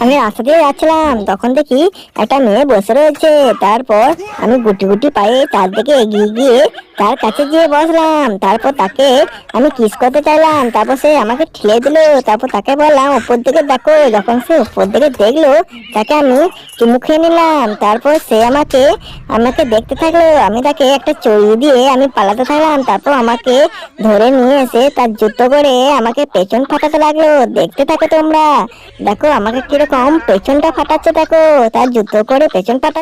আমি রাস্তা দিয়ে যাচ্ছিলাম, তখন দেখি একটা মেয়ে বসে রয়েছে। তারপর আমি গুটি গুটি পায়ে তার দিকে এগিয়ে গিয়ে তার কাছে গিয়ে বসলাম, তারপর তাকে আমি কিস করতে চাইলাম, তারপর সে আমাকে ঠেলে দিল, তারপর তাকে বললাম, উপর দিকে দেখো, যখন সে উপর দিকে দেখল, তাকে আমি চুমু খেয়ে নিলাম, তারপর সে আমাকে আমাকে দেখতে থাকল, আমি তাকে একটা চড়িয়ে দিয়ে আমি পালাতে থাকলাম, তারপর আমাকে ধরে নিয়ে এসে তার জুতো করে আমাকে পেছন ফাটাতে লাগল, দেখতে থাকো তোমরা, দেখো আমাকে কীরকম পেছনটা ফাটাচ্ছে, দেখো, তার জুতো করে পেছন ফাটা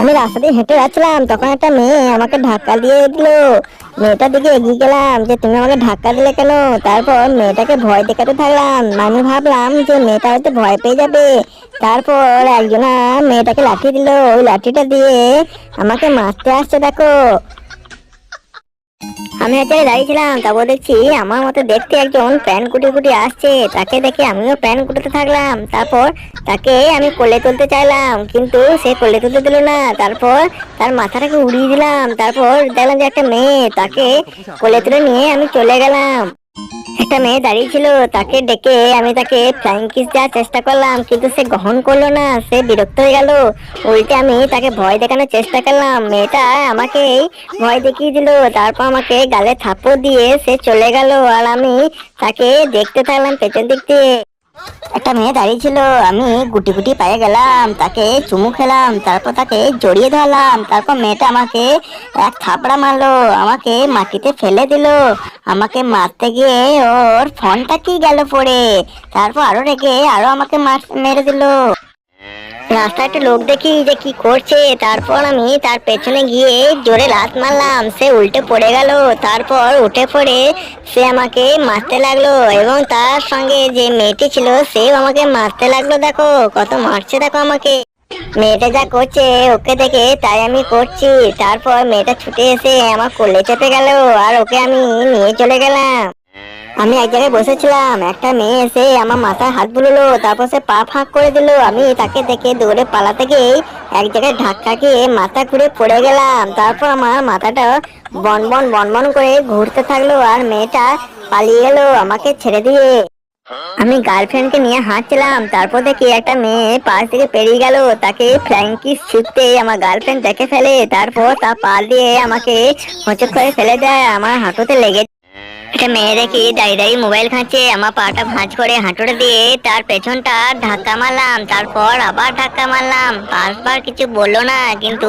আমি রাস্তা দিয়ে হেঁটে যাচ্ছিলাম, তখন একটা মেয়ে আমাকে ধাক্কা দিয়ে দিলো। মেয়েটার দিকে এগিয়ে গেলাম, যে তুমি আমাকে ধাক্কা দিলে কেন? তারপর মেয়েটাকে ভয় দেখাতে থাকলাম। আমি ভাবলাম যে মেয়েটা হয়তো ভয় পেয়ে যাবে। তারপর একজনা মেয়েটাকে লাঠি দিল। ওই লাঠিটা দিয়ে আমাকে মারতে আসছে, দেখো। আমি দাঁড়িয়ে দাঁড়িয়েছিলাম, তারপর দেখছি আমার মতো দেখতে একজন প্যান কুটি কুটি আসছে। তাকে দেখে আমিও প্যান কুটাতে থাকলাম। তারপর তাকে আমি কোলে তুলতে চাইলাম, কিন্তু সে কোলে তুলতে দিল না। তারপর তার মাথাটাকে উড়িয়ে দিলাম। তারপর দেখলাম যে একটা মেয়ে, তাকে কোলে তুলে নিয়ে আমি চলে গেলাম। একটা মেয়ে দাঁড়িয়ে ছিল তাকে ডেকে আমি তাকে ফ্লাইং কিস দেওয়ার চেষ্টা করলাম, কিন্তু সে গ্রহণ করল না, সে বিরক্ত হয়ে গেল। উল্টে আমি তাকে ভয় দেখানোর চেষ্টা করলাম, মেয়েটা আমাকে ভয় দেখিয়ে দিল, তারপর আমাকে গালে থাপ্পড় দিয়ে সে চলে গেল, আর আমি তাকে দেখতে থাকলাম পেছন দিক দিয়ে। একটা মেয়ে দাঁড়িয়ে ছিল, আমি গুটি গুটি পায়ে গেলাম, তাকে চুমু খেলাম, তারপর তাকে জড়িয়ে ধরলাম, তারপর মেয়েটা আমাকে এক থাপড়া মারলো, আমাকে মাটিতে ফেলে দিল, আমাকে মারতে গিয়ে ওর ফোনটা কি গেল পড়ে, তারপর আরও রেগে আরও আমাকে মার- দিল। রাস্তায় একটা লোক দেখি যে কি করছে, তারপর আমি তার পেছনে গিয়ে জোরে লাত মারলাম। সে উল্টে পড়ে গেল। তারপর উঠে পড়ে সে আমাকে মারতে লাগল এবং তার সঙ্গে যে মেয়েটি ছিল, সেও আমাকে মারতে লাগল। দেখো, কত মারছে দেখো আমাকে। মেয়েটা যা করছে, ওকে দেখে তাই আমি করছি। তারপর মেয়েটা ছুটে এসে আমার কোলে চেপে গেল আর ওকে আমি নিয়ে চলে গেলাম। আমি এক জায়গায় বসেছিলাম, একটা মেয়ে এসে আমার মাথায় হাত বুললো, তারপর সে পা ফাঁক করে দিল। আমি তাকে দেখে দৌড়ে পালাতে গিয়ে এক জায়গায় ধাক্কা খেয়ে মাথা ঘুরে পড়ে গেলাম। তারপর আমার মাথাটা বন বন বন বন করে ঘুরতে থাকল আর মেয়েটা পালিয়ে গেলো আমাকে ছেড়ে দিয়ে। আমি গার্লফ্রেন্ডকে নিয়ে হাঁটছিলাম, তারপর দেখি একটা মেয়ে পাশ থেকে পেরিয়ে গেল। তাকে ফ্র্যাঙ্কি ছুটতে আমার গার্লফ্রেন্ড দেখে ফেলে, তারপর তা পা দিয়ে আমাকে হোঁচট করে ফেলে দেয়। আমার হাঁটুতে লেগে একটা মেয়ে দেখি দাঁড়িয়ে দাঁড়িয়ে মোবাইল খাচ্ছে আমার পাটা ভাঁজ করে হাঁটুতে দিয়ে, তার পেছনটা ধাক্কা মারলাম, তারপর আবার ধাক্কা মারলাম, পাঁচবার কিছু বলল না, কিন্তু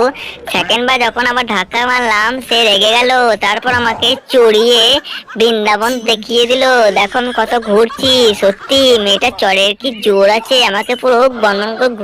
সেকেন্ড বার যখন আবার ধাক্কা মারলাম, সে রেগে গেল, তারপর আমাকে চড়িয়ে বৃন্দাবন দেখিয়ে দিল, দেখো আমি কত ঘুরছি, সত্যি মেয়েটা চড়ের কি জোর আছে, আমাকে পুরো বর্ণন করে